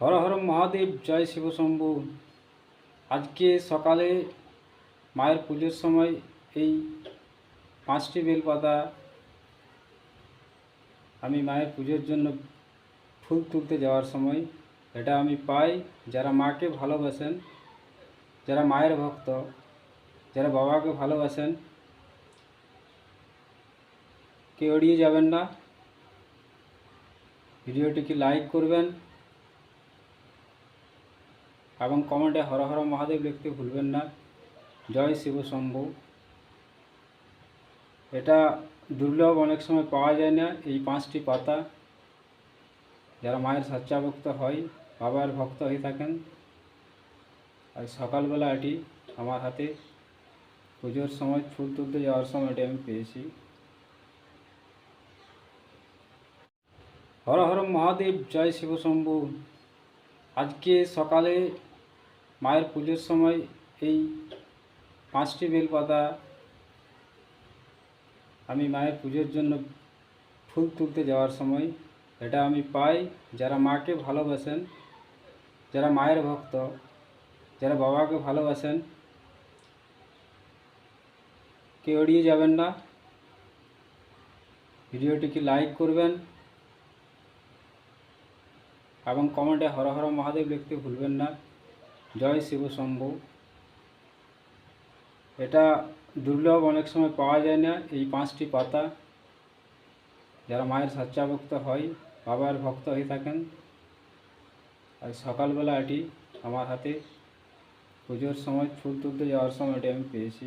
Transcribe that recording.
হর হর মহাদেব, জয় শিবশম্ভু আজকে সকালে মায়ের পুজোর সময় এই পাঁচটি বেলপাতা আমি মায়ের পুজোর জন্য ফুল তুলতে যাওয়ার সময় এটা আমি পাই। যারা মাকে ভালোবাসেন, যারা মায়ের ভক্ত, যারা বাবাকে ভালোবাসেন, কেউ এড়িয়ে যাবেন না। ভিডিওটিকে লাইক করবেন। এবং কমেন্টে হর হর মহাদেব লিখতে ভুলবেন না। জয় শিব শম্ভু। এটা দুর্লভ অনেক সময় পাওয়া যায় না এই পাঁচটি পাতা। যারা মায়ের সাচ্চা ভক্ত হয়, বাবার ভক্ত হয়ে থাকেন। আর সকালবেলা এটি আমার হাতে। পুজোর সময় ফুল তুলতে যাওয়ার সময় এটি আমি পেয়েছি। হর হর মহাদেব, জয় শিব শম্ভু। আজকে সকালে মায়ের পুজোর সময় এই পাঁচটি বেলপাতা আমি মায়ের পুজোর জন্য ফুল তুলতে যাওয়ার সময় এটা আমি পাই। যারা মাকে ভালোবাসেন, যারা মায়ের ভক্ত, যারা বাবাকে ভালোবাসেন, কেউ এড়িয়ে যাবেন না। ভিডিওটিকে লাইক করবেন। এবং কমেন্টে হর হর মহাদেব লিখতে ভুলবেন না। জয় শিব শম্ভু। এটা দুর্লভ অনেক সময় পাওয়া যায় না, এই পাঁচটি পাতা। যারা মায়ের সাচ্চা ভক্ত হয়, বাবার ভক্ত হয়ে থাকেন, আর সকালবেলা এটি আমার হাতে। পুজোর সময় ফুল তুলতে যাওয়ার সময় এটি আমি পেয়েছি।